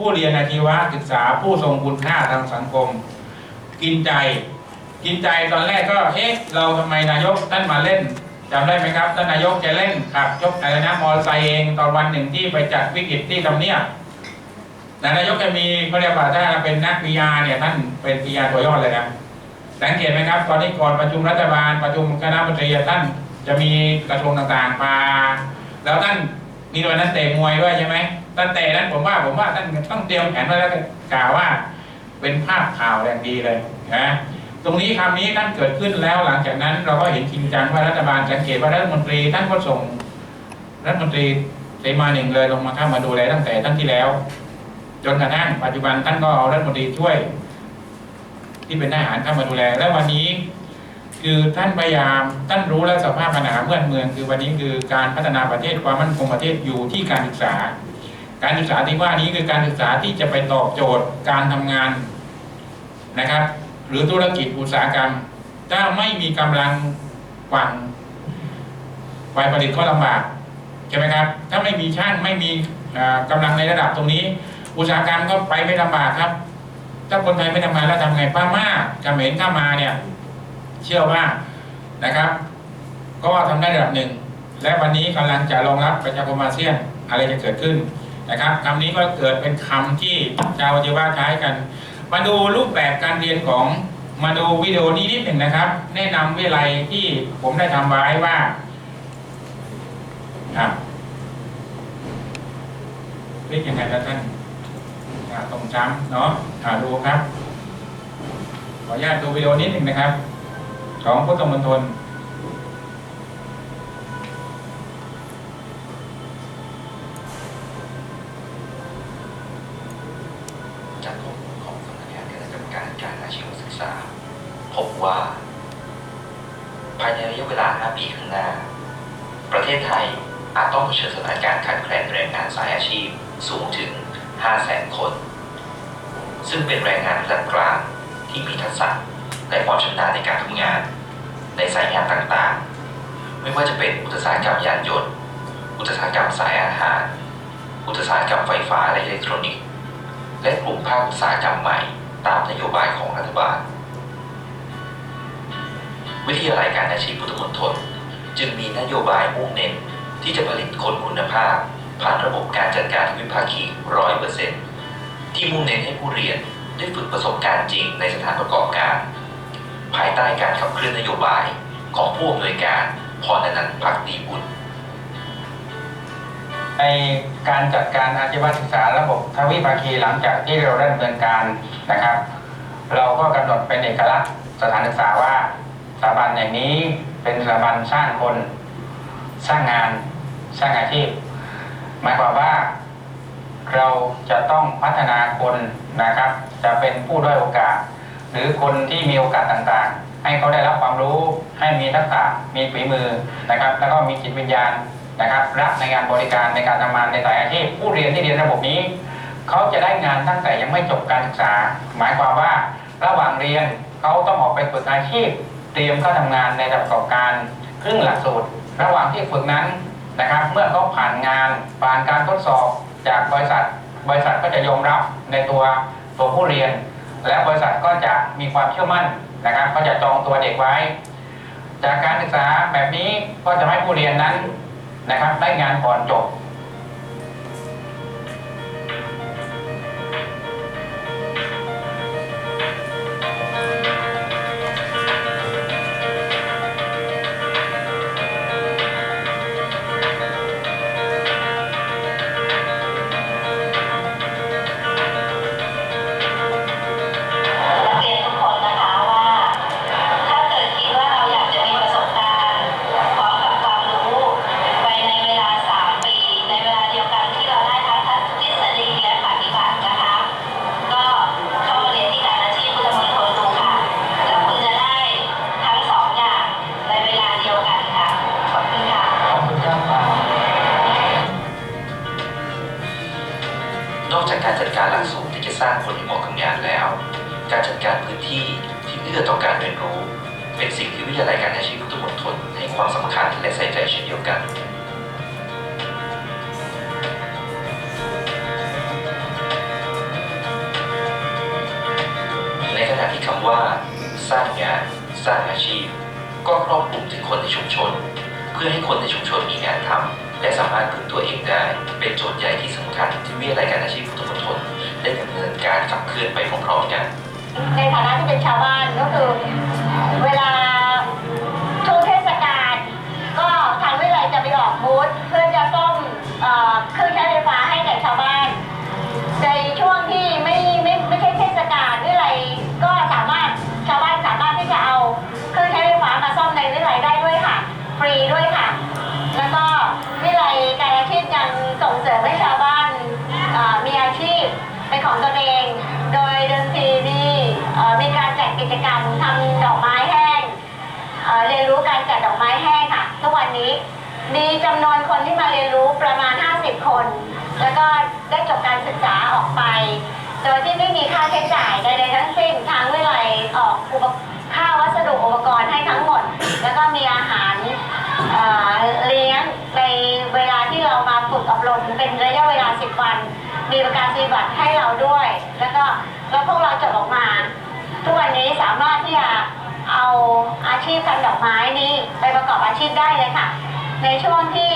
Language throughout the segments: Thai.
ผู้เรียนอาชีวศึกษาผู้ทรงคุณค่าทางสังคม กินใจ กินใจตอนแรกก็เอ๊ะเราทำไมนายกท่านมาเล่นจำได้ไหมครับท่านนายกจะเล่นขับยกอะไรนะมอเตอร์ไซค์เองตอนวันหนึ่งที่ไปจัดวิกฤตที่ทำเนียบนายกจะมีเขาเรียกว่าถ้าเป็นนักวิยาเนี่ยท่านเป็นวิยาตัวยอดเลยนะสังเกตไหมครับ ตอนนี้ก่อนประชุมรัฐบาลประชุมคณะมนตรีท่านจะมีกระทรวงต่างๆมา แล้วท่านมีวันนั้นเตะมวยด้วยใช่ไหม ท่านเตะนั้นผมว่าผมว่าท่านต้องเตรียมแผนไว้แล้วกล่าวว่า เป็นภาพข่าวแรงดีเลยนะตรงนี้คำนี้ท่านเกิดขึ้นแล้วหลังจากนั้น เราก็เห็นจริงจังว่ารัฐบาลสังเกตว่ารัฐมนตรีท่านก็ส่งรัฐมนตรีเสมาหนึ่งเลยลงมาเข้ามาดูแลตั้งแต่ท่านที่แล้ว จนกระทั่งปัจจุบันท่านก็เอารัฐมนตรีช่วย ที่เป็นทหารเข้ามาดูแล และวันนี้ คือท่านพยายามท่านรู้แล้วสภาพปัญหาเมืองเมือง คือวันนี้คือการพัฒนาประเทศความมั่นคงประเทศอยู่ที่การศึกษา การศึกษาที่ว่านี้คือการศึกษาที่จะไปตอบโจทย์การทำงานนะครับ หรือธุรกิจอุตสาหกรรม ถ้าไม่มีกำลังกวังฝ่ายผลิตก็ลำบากใช่ไหมครับ ถ้าไม่มีช่างไม่มีเอ่อกำลังในระดับตรงนี้ อุตสาหกรรมก็ไปไม่ลำบากครับ ถ้าคนไทยไม่ทำงานแล้วทำไงป้าม่าเขมรเข้ามาเนี่ยเชื่อว่านะครับ ก็ทำได้ระดับหนึ่งและวันนี้กำลังจะรองรับประชาคมอาเซียนอะไรจะเกิดขึ้น นะครับคำนี้ก็เกิดเป็นคำที่ชาวจีว่าใช้กัน มาดูรูปแบบการเรียนของมาดูวิดีโอนี้นิดหนึ่งนะครับ แนะนำวิไลยที่ผมได้ทำไว้ว่าครับเรียกยังไงครับท่านตรงช้ำเนาะอ่าดูครับ ขออนุญาตดูวิดีโอนิดหนึ่งนะครับ ของพุทธมณฑล ระดับกลางที่มีทักษะและความชำนาญในการทำงาน ในสายงานต่างๆ ไม่ว่าจะเป็นอุตสาหกรรมยานยนต์ อุตสาหกรรมสายอาหาร อุตสาหกรรมไฟฟ้าและอิเล็กทรอนิกส์ และกลุ่มภาคอุตสาหกรรมใหม่ตามนโยบายของรัฐบาล วิทยาลัยการอาชีพพุทธมณฑลจึงมีนโยบายมุ่งเน้นที่จะผลิตคนคุณภาพ ผ่านระบบการจัดการวิภาคีร้อยเปอร์เซ็นต์ที่มุ่งเน้นให้ผู้เรียน ได้ฝึกประสบการณ์จริงในสถานประกอบการ ภายใต้การขับเคลื่อนนโยบายของผู้อำนวยการพรนันท์พักดีบุญในการจัดการอาชีวศึกษาระบบทวิภาคีหลังจากที่เราได้ดำเนินการนะครับ เราก็กำหนดเป็นเอกลักษณ์สถานศึกษาว่าสถาบันแห่งนี้เป็นสถาบันสร้างคน สร้างงานสร้างอาชีพหมายความว่าเราจะต้องพัฒนาคนนะครับ จะเป็นผู้ด้อยโอกาส หรือคนที่มีโอกาสต่างๆ ให้เขาได้รับความรู้ให้มีทักษะมีฝีมือนะครับ แล้วก็มีจิตวิญญาณนะครับรักในงานบริการในการทำงานในสายอาชีพผู้เรียนที่เรียนระบบนี้ เขาจะได้งานตั้งแต่ยังไม่จบการศึกษา หมายความว่าระหว่างเรียนเขาต้องออกไปฝึกอาชีพ เตรียมเข้าทำงานในระดับบการครึ่งหลักสูตร ระหว่างที่ฝึกนั้นนะครับ เมื่อเขาผ่านงานผ่านการทดสอบจากบริษัท บริษัทก็จะยอมรับในตัว ตัวผู้เรียน และบริษัทก็จะมีความเชื่อมั่นนะครับ ก็จะจองตัวเด็กไว้ จากการศึกษาแบบนี้ก็จะให้ผู้เรียนนั้นนะครับ ได้งานก่อนจบ สร้างคนที่เหมาะกับงานแล้ว การจัดการพื้นที่ที่เอื้อต่อการเรียนรู้ เป็นสิ่งที่วิทยาลัยการอาชีพทุกธมณฑลให้ความสำคัญและใส่ใจเช่นเดียวกันในขณะที่คำว่า สร้างงาน สร้างอาชีพ ก็ครอบคลุมถึงคนในชุมชน เพื่อให้คนในชุมชนมีงานทำและสามารถพึ่งตัวเองได้ เป็นโจทย์ใหญ่ที่สำคัญที่วิทยาลัยการ ในฐานะที่เป็นชาวบ้านก็คือเวลาช่วงเทศกาลก็ทางวิทยาลัยจะไปออกบูธเพื่อจะซ่อมเอ่อเครื่องใช้ไฟฟ้าให้แก่ชาวบ้าน ในช่วงที่ไม่ไม่ไม่ใช่เทศกาลวิทยาลัยก็สามารถชาวบ้านสามารถที่จะเอาเครื่องใช้ไฟฟ้ามาซ่อมในวิทยาลัยได้ด้วยค่ะ ฟรีด้วยค่ะ แล้วก็วิทยาลัยการอาชีพยังส่งเสริมให้ชาวบ้านเอ่อมีอาชีพเป็นของตนเอง กิจกรรมทำดอกไม้แห้งเเรียนรู้การจัดดอกไม้แห้งค่ะ ทุกวันนี้มีจำนวนคนที่มาเรียนรู้ประมาณ 50 คน แล้วก็ได้จบการศึกษาออกไป โดยที่ไม่มีค่าใช้จ่ายใดๆทั้งสิ้นทางวิทยาลัยออกอุปค่าวัสดุอุปกรณ์ให้ทั้งหมด แล้วก็มีอาหารเอ่อเลี้ยงในเวลาที่เรามาฝึกอบรมเป็นระยะเวลา 10 วัน มีประกาศนียบัตรให้เราด้วย แล้วก็แล้วพวกเราจบออกมา ทุกวันนี้สามารถที่จะเอาอาชีพทำดอกไม้นี้ไปประกอบอาชีพได้เลยค่ะ ในช่วงที่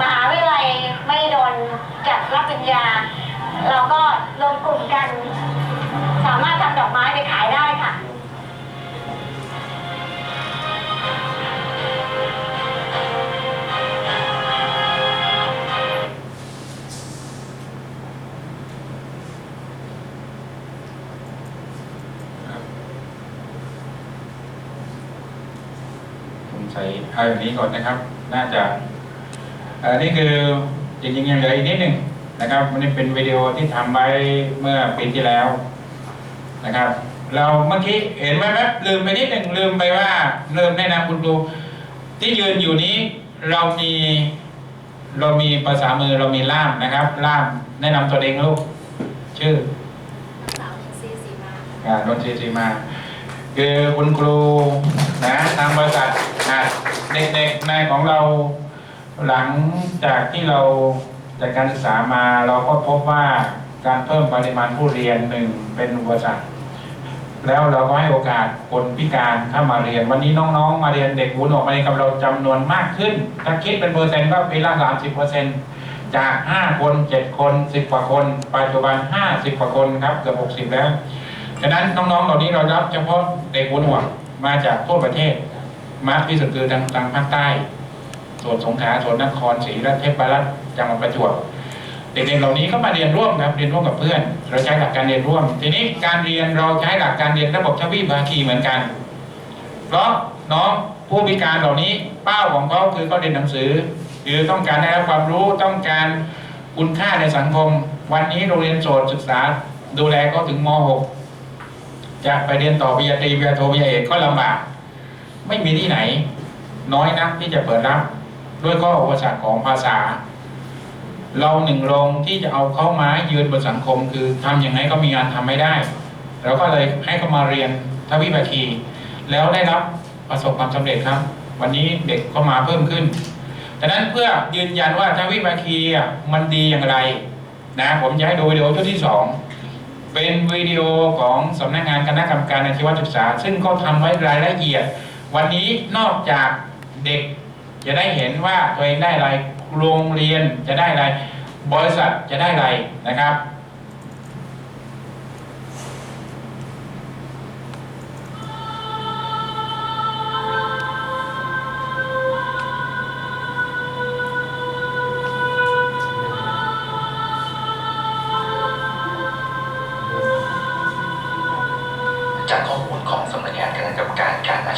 มหาวิทยาลัยไม่โดนจัดรับปริญญา เราก็รวมกลุ่มกัน สามารถทำดอกไม้ไปขายได้ค่ะ ใส่เอาอย่างนี้ก่อนนะครับ น่าจะเอ่อนี่คือจริงๆยังเหลืออีกนิดหนึ่งนะครับมันนี้เป็นวิดีโอที่ทำไว้เมื่อปีที่แล้วนะครับ เราเมื่อกี้เห็นไหมแป๊บลืมไปนิดหนึ่งลืมไปว่าลืมแนะนำคุณครูที่ยืนอยู่นี้เรามีเรามีภาษามือเรามีล่ามนะครับ ล่ามแนะนำตัวเองลูกชื่อสาวซีซีมาอ่านนทรีศรีมา คือคุณครูนะทางบริษัทอะเด็กๆในของเราหลังจากที่เราจัดการศึกษามาเราก็พบว่าการเพิ่มปริมาณผู้เรียนหนึ่งเป็นอุปสรรคแล้วเราก็ให้โอกาสคนพิการเข้ามาเรียน วันนี้น้องๆ มาเรียนเด็กหูหนวกมาเรียนกับเราจำนวนมากขึ้น ถ้าคิดเป็นเปอร์เซ็นต์ก็ปีละสามสิบเปอร์เซ็นต์จากห้าคนเจ็ดคนสิบกว่าคน ปัจจุบันห้าสิบกว่าคนครับเกือบหกสิบแล้ว ฉะนั้นน้องๆเหล่านี้เรารับเฉพาะเด็กหูหนวกมาจากทั่วประเทศมากที่สุดคือทางทางภาคใต้ส่วนสงขลาส่วนนครศรีและเทพรัตจังหวัดประจวบเด็กๆเหล่านี้ก็มาเรียนร่วมครับเรียนร่วมกับเพื่อน เราใช้หลักการเรียนร่วม ทีนี้การเรียนเราใช้หลักการเรียนระบบทวีภาคีเหมือนกัน เพราะน้องผู้พิการเหล่านี้เป้าของเขาคือเขาเรียนหนังสือ คือต้องการได้รับความรู้ต้องการคุณค่าในสังคม วันนี้โรงเรียนโสตศึกษา ดูแลก็ถึงม .6 จะไปเรียนต่อปริญญาตรีปริญญาโทปริญญาเอกก็ลำบาก ไม่มีที่ไหน น้อยนักที่จะเปิดรับ ด้วยข้ออุปสรรคของภาษา เราหนึ่งโรงที่จะเอาเข้ามายืนบนสังคม คือทำอย่างไรก็มีงานทำไม่ได้เราก็เลยให้เขามาเรียนทวิภาคี แล้วได้รับประสบความสำเร็จครับ วันนี้เด็กก็มาเพิ่มขึ้นดังนั้นเพื่อยืนยันว่าทวิภาคีมันดีอย่างไร นะ ผมจะให้ดูวิดีโอชุดที่สอง เป็นวิดีโอของสำนักงานคณะกรรมการอาชีวศึกษา ซึ่งเขาทำไว้รายละเอียด วันนี้นอกจากเด็กจะได้เห็นว่าตัวเองได้อะไรโรงเรียนจะได้อะไร บริษัทจะได้อะไรนะครับ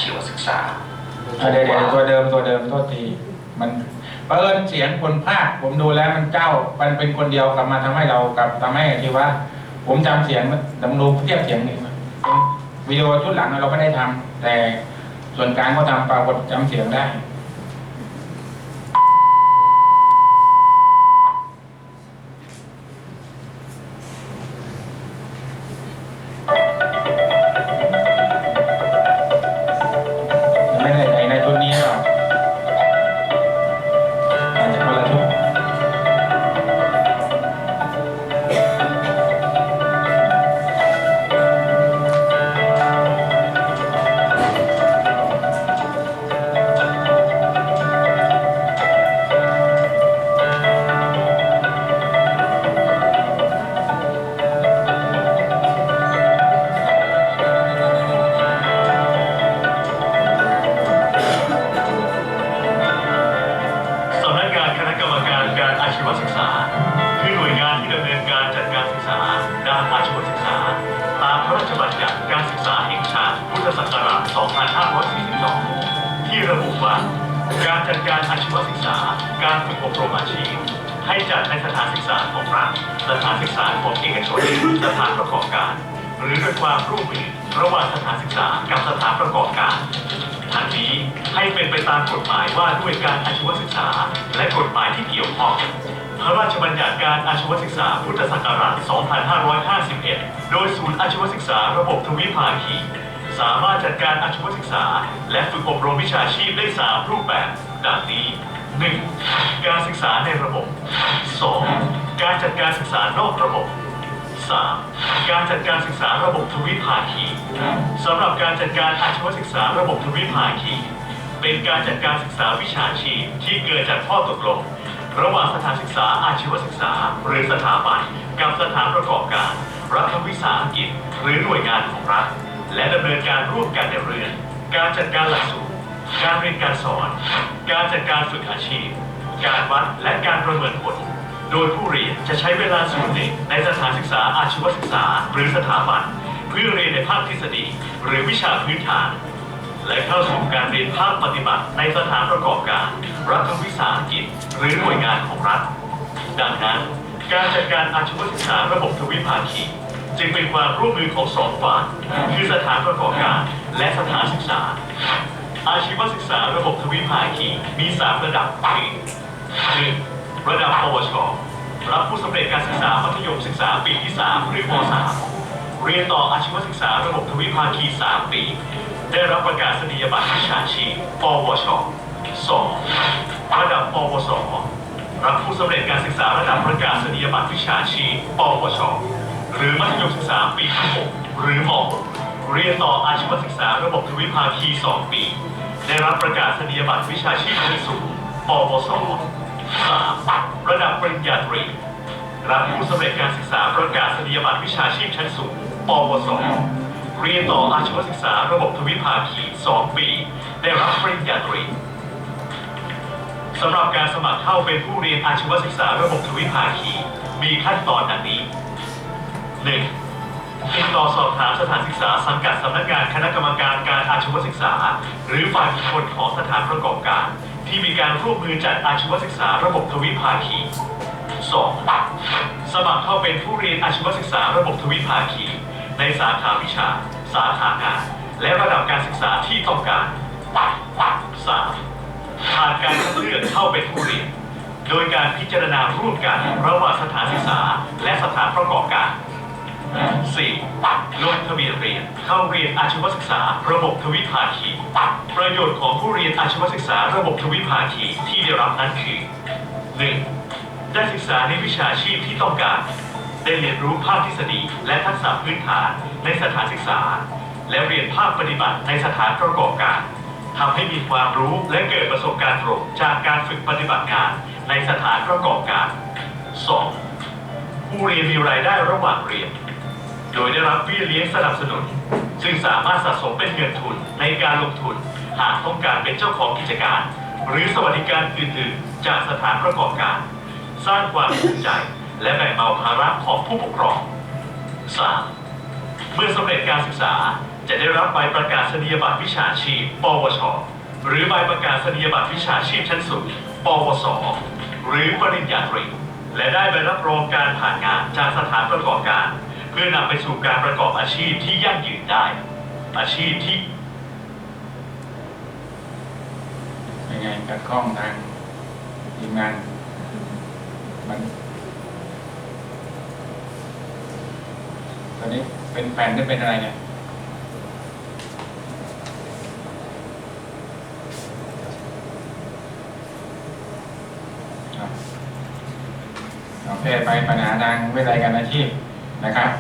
ชีวศึกษาอะเดี๋ยวเดี๋ยวตัวเดิมตัวเดิมโทษที มันเปิดเสียงคนภาคผมดูแล้วมันเจ้ามันเป็นคนเดียวกับมาทำให้เรากับทำให้ที่ว่า ผมจำเสียงมันดำรูเทียบเสียงนี่เป็นวิดีโอชุดหลังเราไม่ได้ทำแต่ส่วนกลางก็ทำปรากฏจำเสียงได้ จัดการอาชีวศึกษา การฝึกอบรมอาชีพ ให้จัดในสถานศึกษาของรัฐ สถานศึกษาของเอกชน สถานประกอบการ หรือโดยความร่วมมือระหว่างสถานศึกษากับสถานประกอบการทั้งนี้ให้เป็นไปตามกฎหมายว่าด้วยการอาชีวศึกษา และกฎหมายที่เกี่ยวข้องพระราชบัญญัติการอาชีวศึกษาพุทธศักราช 2551 โดยศูนย์อาชีวศึกษาระบบทวิภาคี สามารถจัดการอาชีวศึกษา และฝึกอบรมวิชาชีพได้ 3 รูปแบบ ดังนี้ 1. การศึกษาในระบบ 2. การจัดการศึกษานอกระบบ 3. การจัดการศึกษาระบบทวิภาคีสำหรับการจัดการอาชีวศึกษาระบบทวิภาคี เป็นการจัดการศึกษาวิชาชีพที่เกิดจากข้อตกลง ระหว่างสถานศึกษาอาชีวศึกษา หรือสถาบันกับสถานประกอบการ รัฐวิสาหกิจ หรือหน่วยงานของรัฐ และดำเนินการร่วมกันในเรื่อง การจัดการหลักสูตร การเรียนการสอน การจัดการฝึกอาชีพ การวัดและการประเมินผล โดยผู้เรียนจะใช้เวลาส่วนหนึ่งในสถานศึกษาอาชีวศึกษา หรือสถาบัน เพื่อเรียนในภาคทฤษฎี หรือวิชาพื้นฐาน และเข้าสู่การเรียนภาคปฏิบัติในสถานประกอบการ รัฐวิสาหกิจ หรือหน่วยงานของรัฐ ดังนั้น การจัดการอาชีวศึกษาระบบทวิภาคี จึงเป็นความร่วมมือของสองฝ่ายคือสถานประกอบการและสถานศึกษา อาชีวศึกษาระบบทวิภาคีมี3ระดับคือหนึ่งระดับปวช รับผู้สำเร็จการศึกษามัธยมศึกษาปีที่ 3 หรือม .3 เรียนต่ออาชีวศึกษาระบบทวิภาคี 3 ปี ได้รับประกาศนียบัตรวิชาชีพปวช 2. ระดับปวส รับผู้สำเร็จการศึกษาระดับประกาศนียบัตรวิชาชีพปวช หรือมัธยมศึกษาปีที่6หรือม .6 เรียนต่ออาชีวศึกษาระบบทวิภาคี 2 ปี ได้รับประกาศนียบัตรวิชาชีพชั้นสูงปวส 3. ระดับปริญญาตรี รับผู้สำเร็จการศึกษาประกาศนียบัตรวิชาชีพชั้นสูงปวส เรียนต่ออาชีวศึกษาระบบทวิภาคี 2 ปี ได้รับปริญญาตรีสำหรับการสมัครเข้าเป็นผู้เรียนอาชีวศึกษาระบบทวิภาคี มีขั้นตอนดังนี้ 1. ติดต่อสอบถามสถานศึกษาสังกัดสำนักงานคณะกรรมการการอาชีวศึกษา หรือฝ่ายบุคคลของสถานประกอบการ ที่มีการร่วมมือจัดอาชีวศึกษาระบบทวิภาคี 2. สมัครเข้าเป็นผู้เรียนอาชีวศึกษาระบบทวิภาคี ในสาขาวิชา สาขางาน และระดับการศึกษาที่ต้องการ 3. ผ่านการคัดเลือกเข้าเป็นผู้เรียน โดยการพิจารณาร่วมกันระหว่างสถานศึกษาและสถานประกอบการ 4. ลงทะเบียนเรียน เข้าเรียนอาชีวศึกษา ระบบทวิภาคีประโยชน์ของผู้เรียนอาชีวศึกษา ระบบทวิภาคีที่ได้รับนั้นคือ 1. ได้ศึกษาในวิชาชีพที่ต้องการ ได้เรียนรู้ภาคทฤษฎีและทักษะพื้นฐานในสถานศึกษา และเรียนภาคปฏิบัติในสถานประกอบการทำให้มีความรู้และเกิดประสบการณ์ตรงจากการฝึกปฏิบัติงานในสถานประกอบการ 2. ผู้เรียนมีรายได้ระหว่างเรียน โดยได้รับเบี้ยเลี้ยงสนับสนุน ซึ่งสามารถสะสมเป็นเงินทุนในการลงทุน หากต้องการเป็นเจ้าของกิจการ หรือสวัสดิการอื่นๆ จากสถานประกอบการ สร้างความภูมิใจ และแบ่งเบาภาระของผู้ปกครอง 3. เมื่อสำเร็จการศึกษาจะได้รับใบประกาศนียบัตรวิชาชีพ ปวช หรือใบประกาศนียบัตรวิชาชีพชั้นสูง ปวส หรือปริญญาตรี และได้ใบรับรองการผ่านงานจากสถานประกอบการ พื่อนำไปสู่การประกอบอาชีพที่ยั่งยืนได้ อาชีพที่เป็นไงกัดข้องทางทีมงานมัน ตอนนี้เป็นแผ่นหรือเป็นอะไรเนี่ยครับโอเคไปปัญหาทางวิทยาการอาชีพ นะครับ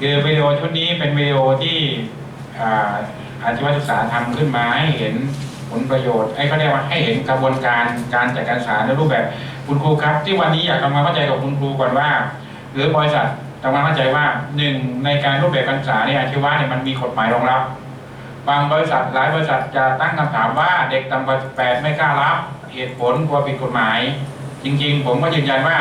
คือวิดีโอชุดนี้เป็นวิดีโอที่อาชีวศึกษาทำขึ้นมาให้เห็นผลประโยชน์ไอ้เขาเรียกว่าให้เห็นกระบวนการการจัดการศึกษาในรูปแบบคุณครูครับ ที่วันนี้อยากทำความเข้าใจกับคุณครูก่อนว่า หรือบริษัททำความเข้าใจว่าหนึ่งในการรูปแบบการศึกษาในอาชีวะเนี่ยมันมีกฎหมายรองรับบางบริษัทหลายบริษัทจะตั้งคำถามว่าเด็กต่ำกว่าแปดไม่กล้ารับ เหตุผลกลัวผิดกฎหมาย จริง ๆ ผมก็ยืนยันว่า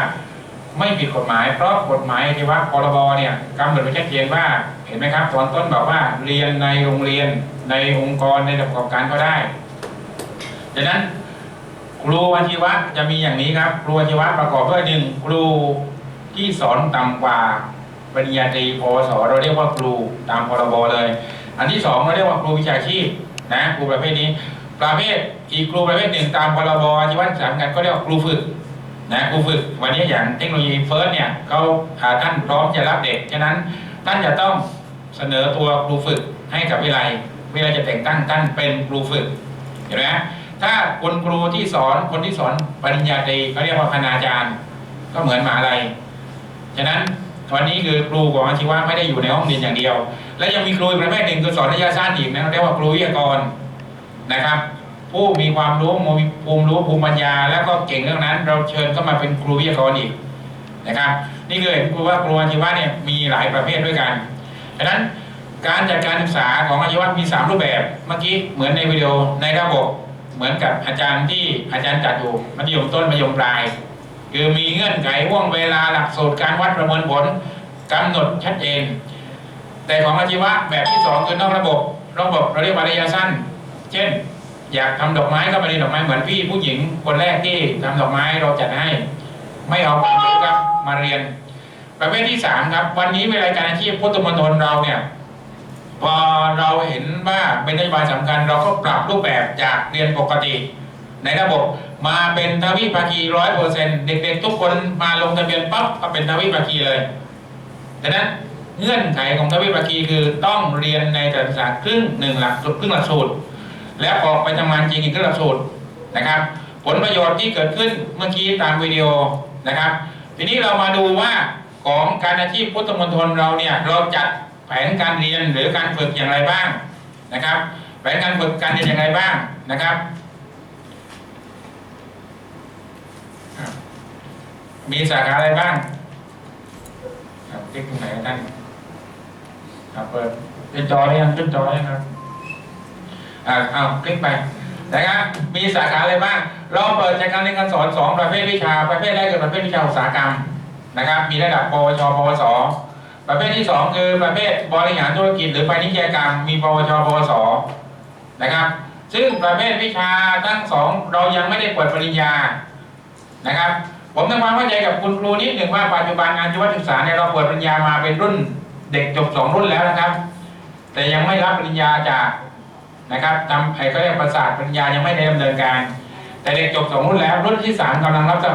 ไม่ผิดกฎหมาย เพราะกฎหมายอาชีวะพรบเนี่ยกำหนดไว้ชัดเจนว่า เห็นไหมครับตอนต้นบอกว่าเรียนในโรงเรียนในองค์กรในระบบประกอบการก็ได้ดังนั้นครูอาชีวะจะมีอย่างนี้ครับครูอาชีวะประกอบด้วยหนึ่งครูที่สอนต่ำกว่าปริญญาตรีปวสเราเรียกว่าครูตามพรบเลย อันที่สองเราเรียกว่าครูวิชาชีพนะครูประเภทนี้ ประเภทอีกครูประเภทหนึ่งตามพรบอาชีวศึกษามกันก็เรียกว่าครูฝึก นะครูฝึกวันนี้อย่างเทคโนโลยีเฟิร์สเนี่ยเขาาท่านพร้อมจะรับเด็ก ฉะนั้นท่านจะต้องเสนอตัวครูฝึกให้กับวิไลวิไลจะแต่งตั้งท่านเป็นครูฝึกเห็นไหมถ้าคุณครูที่สอนคนที่สอนปริญญาตรีเขาเรียกว่าคณาจารย์ ก็เหมือนมหาลัยฉะนั้นวันนี้คือครูของอาชีวะไม่ได้อยู่ในห้องเรียนอย่างเดียว และยังมีครูประเภทหนึ่งคือสอนระยะสั้นอีกนะเรียกว่าครูวิทยากรนะครับ ผู้มีความรู้มีภูมิรู้ภูมิปัญญา แล้วก็เก่งเรื่องนั้น เราเชิญเข้ามาเป็นครูวิทยากรอีกนะครับ นี่คือเห็นครูว่าครูอาชีวะเนี่ยมีหลายประเภทด้วยกันฉะนั้นการจัดการศึกษาของอาชีวะมีสามรูปแบบเมื่อกี้เหมือนในวิดีโอในระบบเหมือนกับอาจารย์ที่อาจารย์จัดอยู่มัธยมต้นมัธยมปลาย คือมีเงื่อนไขห่วงเวลาหลักสูตรการวัดประเมินผลกำหนดชัดเจน แต่ของอาชีวะแบบที่สองคือนอกระบบ ระบบเราเรียกว่าระยะสั้น เช่น อยากทำดอกไม้ก็มาเรียนดอกไม้เหมือนพี่ผู้หญิงคนแรกที่ทำดอกไม้เราจัดให้ ไม่เอาความรู้ครับมาเรียน ประเภทที่สามครับ วันนี้เวลาการอาชีพพุทธมณฑลเราเนี่ยพอเราเห็นว่าเป็นนโยบายสำคัญ เราก็ปรับรูปแบบจากเรียนปกติ ในระบบมาเป็นทวิภาคีร้อยเปอร์เซ็นต์เด็กๆ ทุกคนมาลงทะเบียนปั๊บก็เป็นทวิภาคีเลยดังนั้นเงื่อนไขของทวิภาคีคือต้องเรียนในแต่ละศึกษาครึ่งหนึ่งหลักสูตรครึ่งหลักสูตร แล้วออกไปทำงานจริงอีกครึ่งหลักสูตรนะครับ ผลประโยชน์ที่เกิดขึ้นเมื่อกี้ตามวิดีโอนะครับ ทีนี้เรามาดูว่าของการอาชีพพุทธมณฑลเราเนี่ยเราจัดแผนการเรียนหรือการฝึกอย่างไรบ้างนะครับ แผนการฝึกการเรียนอย่างไรบ้างนะครับ มีสาขาอะไรบ้างครับคลิกตรงไหนครับท่านครับเปิดเป็นจอยังขึ้นจอยครับ อ่าเอาคลิกไปนะครับมีสาขาอะไรบ้างเราเปิดจากการเรียนการสอนสองประเภทวิชา ประเภทแรกคือประเภทวิชาอุตสาหกรรมนะครับ มีระดับปวชปวสประเภทที่สองคือประเภทบริหารธุรกิจหรือพาณิชยกรรม มีปวชปวสนะครับ ซึ่งประเภทวิชาทั้งสองเรายังไม่ได้เปิดปริญญานะครับ ผมทำความเข้าใจกับคุณครูนิดหนึ่งว่าปัจจุบันงานชีวศึกษาเนี่ยเราเปิดปริญญามาเป็นรุ่นเด็กจบสองรุ่นแล้วนะครับ แต่ยังไม่รับปริญญาจาก นะครับทำไอ้ก็เรียกประสาทปัญญายังไม่ได้ดำเนินการ แต่เด็กจบสองรุ่นแล้วรุ่นที่สามกำลังรับสมัคร